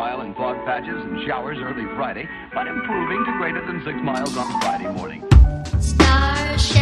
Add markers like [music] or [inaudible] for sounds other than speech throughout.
mile in fog patches and showers early Friday, but improving to greater than six miles on Friday morning. Stars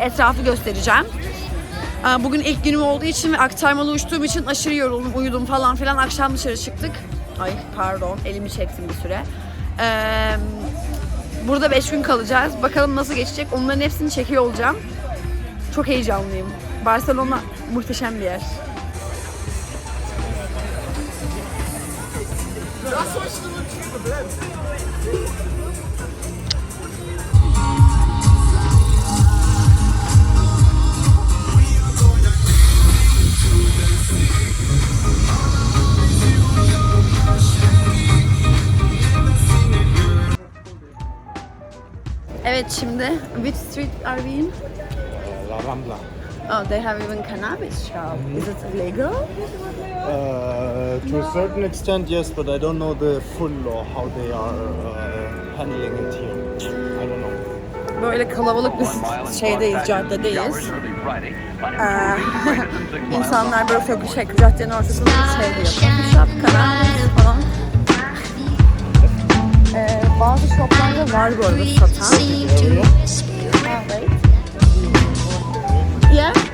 etrafı göstereceğim. Ee, Bugün ilk günüm olduğu için ve aktarmalı uçtuğum için aşırı yoruldum, uyudum falan filan. Akşam dışarı çıktık. Ay pardon, elimi çektim bir süre. Ee, burada 5 gün kalacağız. Bakalım nasıl geçecek. Onların hepsini çekiyor olacağım. Çok heyecanlıyım. Barcelona muhteşem bir yer. Evet şimdi, which street are we in? La Rambla. Oh, they have even cannabis shop. Is it legal? Uh, to a certain extent, yes, but I don't know the full law, how they are uh, handling it here. I don't know. Böyle kalabalık bir şeydeyiz, caddedeyiz. Ee, [laughs] İnsanlar böyle çok şey, morning. caddenin ortasında şey diyor. Cannabis falan. Bazı shoplarda var bu arada satan. Wait. Yeah.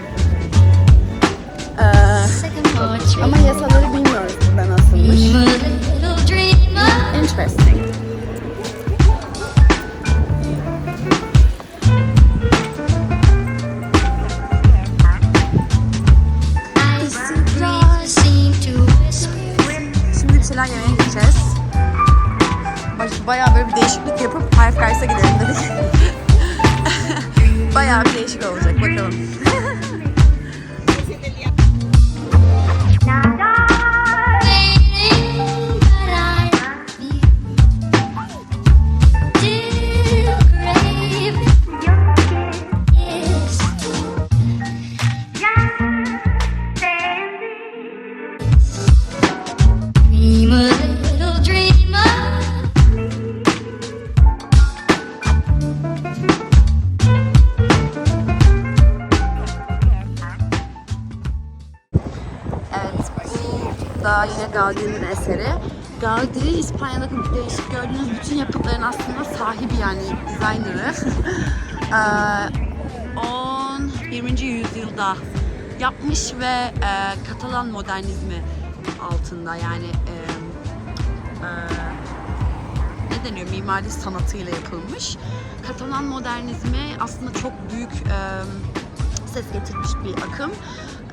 Bayağı bir değişik olacak bakalım. Eseri. Gaudi, İspanya'daki değişik gördüğünüz bütün yapıtların aslında sahibi yani designer'ı. Eee, 10 20. yüzyılda yapmış ve e, Katalan modernizmi altında yani e, e, ne deniyor mimari sanatıyla yapılmış. Katalan modernizmi aslında çok büyük e, ses getirmiş bir akım.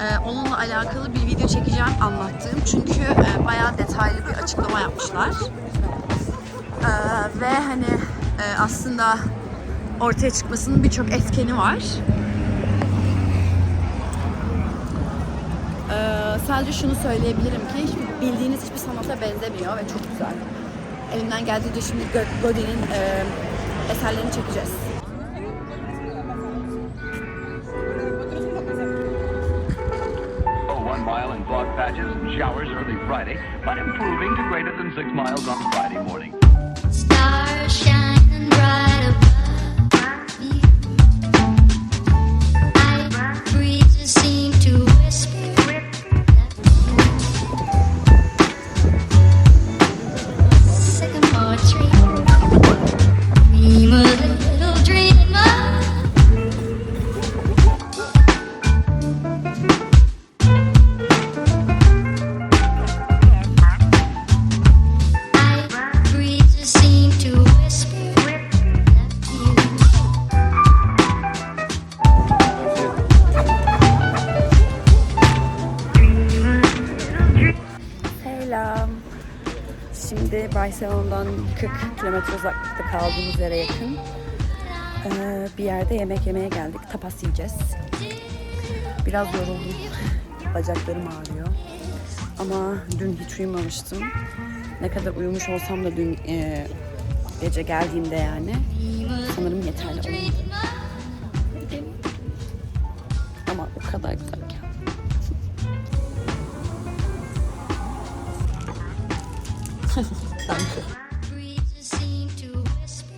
E, onunla alakalı bir video çekeceğim anlattığım çünkü e, bayağı detaylı bir açıklama yapmışlar. E, ve hani e, aslında ortaya çıkmasının birçok etkeni var. Ee, sadece şunu söyleyebilirim ki bildiğiniz hiçbir sanata benzemiyor ve çok güzel. Elimden geldiğince şimdi Go- Godin'in e, eserlerini çekeceğiz. Patches and showers early Friday, but improving to greater than six miles on Friday morning. Barcelona'dan 40 kilometre uzaklıkta kaldığımız yere yakın ee, bir yerde yemek yemeye geldik. Tapas yiyeceğiz. Biraz yoruldum. Bacaklarım ağrıyor. Ama dün hiç uyumamıştım. Ne kadar uyumuş olsam da dün e, gece geldiğimde yani sanırım yeterli olmadı. Ama o kadar güzel ki. Breezes seem to whisper.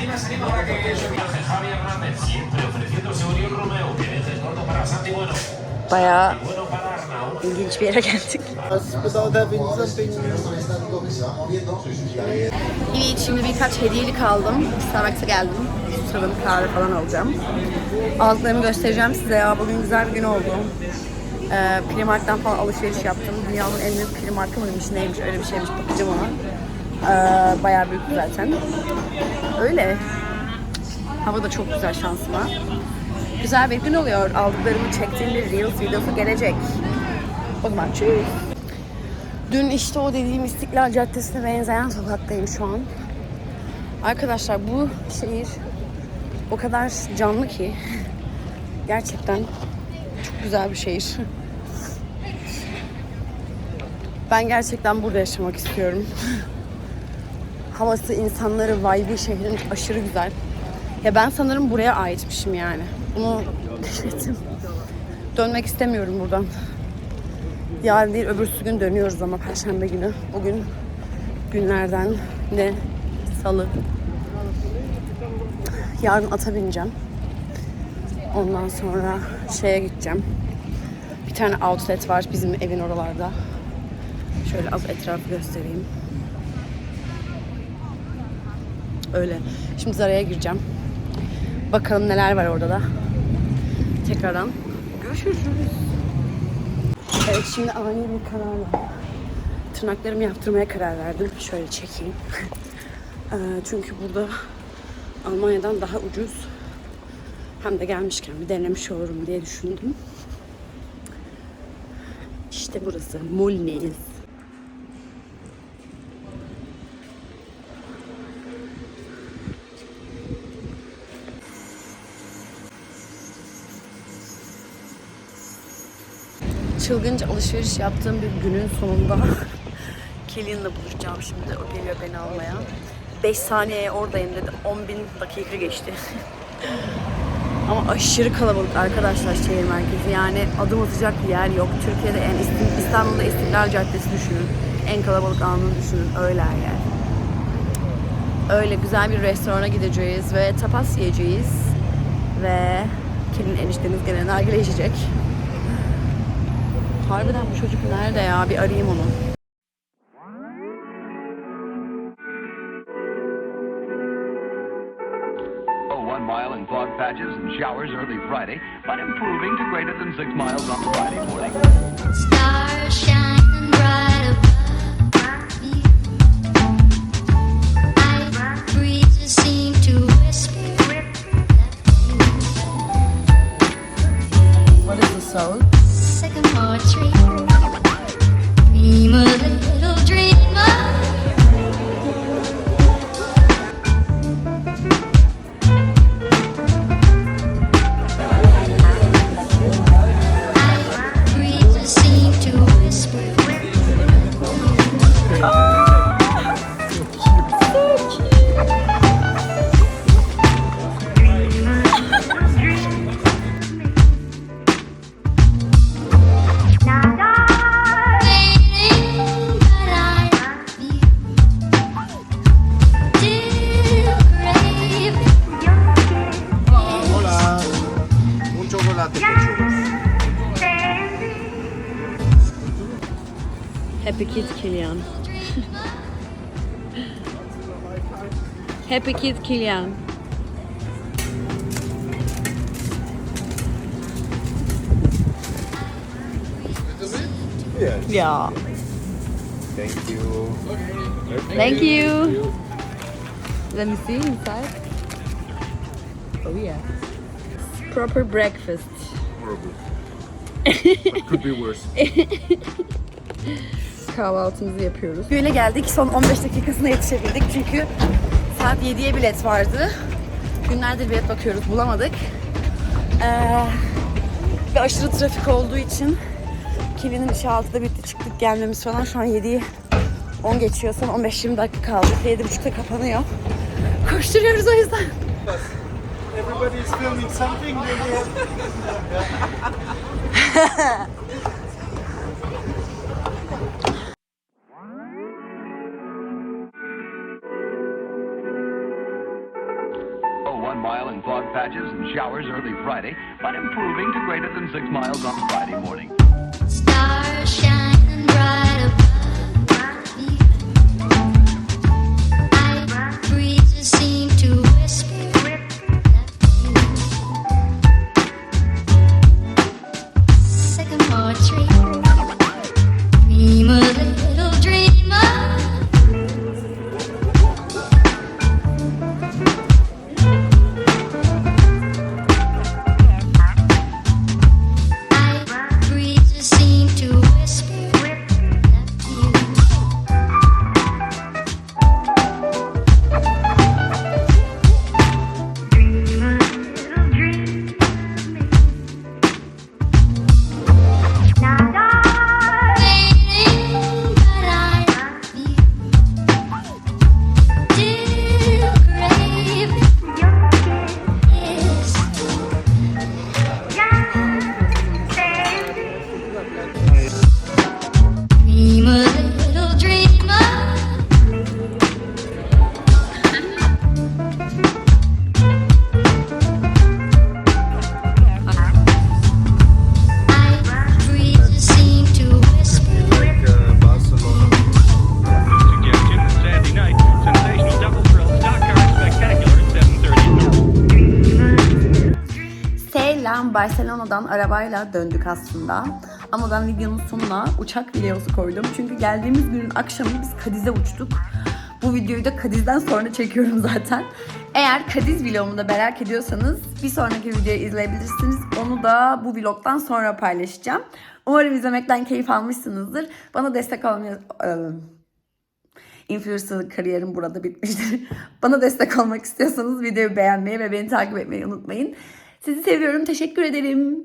Oh, we come to Blitz. Javi Hernández siempre ofreciendo seguridad Romeo, que veces corto para Santi Bueno, Bayağı bueno para Arnau. ilginç bir yere geldik. Evet, şimdi birkaç hediyelik aldım. Starbucks'a geldim. Susadım, kahve falan alacağım. Aldıklarımı göstereceğim size ya. Bugün güzel bir gün oldu. Ee, Primark'tan falan alışveriş yaptım. Dünyanın en büyük Primark'ı mıymış neymiş öyle bir şeymiş bakacağım ona. Ee, bayağı büyük zaten. Öyle. Hava da çok güzel şansıma. Güzel bir gün oluyor. Aldıklarımı çektiğim bir Reels videosu gelecek. O zaman tschüss. Dün işte o dediğim İstiklal Caddesi'ne benzeyen sokaktayım şu an. Arkadaşlar bu şehir o kadar canlı ki [laughs] gerçekten çok güzel bir şehir. [laughs] Ben gerçekten burada yaşamak istiyorum. [laughs] Havası, insanları, vibe'i şehrin aşırı güzel. Ya ben sanırım buraya aitmişim yani. Bunu keşfettim. Dönmek istemiyorum buradan. Yarın değil öbürsü gün dönüyoruz ama perşembe günü. Bugün günlerden ne? Salı. Yarın ata bineceğim. Ondan sonra şeye gideceğim. Bir tane outlet var bizim evin oralarda. Şöyle az etrafı göstereyim. Öyle. Şimdi Zara'ya gireceğim. Bakalım neler var orada da. Tekrardan görüşürüz. Evet şimdi ani bir kararla tırnaklarımı yaptırmaya karar verdim. Şöyle çekeyim. Eee, [laughs] çünkü burada Almanya'dan daha ucuz. Hem de gelmişken bir denemiş olurum diye düşündüm. İşte burası. Molnez. Çılgınca alışveriş yaptığım bir günün sonunda [laughs] Killian'la buluşacağım şimdi. O geliyor beni almaya. 5 saniyeye oradayım dedi. 10 bin dakika geçti. [laughs] Ama aşırı kalabalık arkadaşlar şehir merkezi. Yani adım atacak bir yer yok. Türkiye'de en İst- İstanbul'da İstiklal Caddesi düşünün. En kalabalık anını düşünün. Öyle her. Öyle güzel bir restorana gideceğiz ve tapas yiyeceğiz. Ve Kilin eniştemiz gene nargile içecek. Harbiden bu çocuk nerede ya? Bir arayayım onu. Oh, one mile in fog patches and showers early Friday, but improving to greater than six miles on Friday morning. Happy Kid Killian. Happy kids Kilian. Yes. Ya. Thank you. Thank you. Let me see inside. Oh yeah. Proper breakfast. Horrible. [laughs] Could be worse. [laughs] Kahvaltımızı yapıyoruz. Böyle geldik. Son 15 dakikasına yetişebildik. Çünkü saat 7'ye bilet vardı. Günlerdir bilet bakıyoruz. Bulamadık. Ee, ve aşırı trafik olduğu için Kivi'nin işi 6'da bitti. Çıktık gelmemiz falan. Şu an 7'yi 10 geçiyor. Son 15-20 dakika kaldı. 7.30'da kapanıyor. Koşturuyoruz o yüzden. Everybody is filming something. [laughs] mile in fog patches and showers early Friday, but improving to greater than six miles on Friday morning. Stars shining bright Barcelona'dan arabayla döndük aslında. Ama ben videonun sonuna uçak videosu koydum. Çünkü geldiğimiz günün akşamı biz Kadiz'e uçtuk. Bu videoyu da Kadiz'den sonra çekiyorum [laughs] zaten. Eğer Kadiz vlogumu da merak ediyorsanız bir sonraki videoyu izleyebilirsiniz. Onu da bu vlogdan sonra paylaşacağım. Umarım izlemekten keyif almışsınızdır. Bana destek olmayı... Influencer kariyerim burada bitmiştir. [laughs] Bana destek olmak istiyorsanız videoyu beğenmeyi ve beni takip etmeyi unutmayın. Sizi seviyorum. Teşekkür ederim.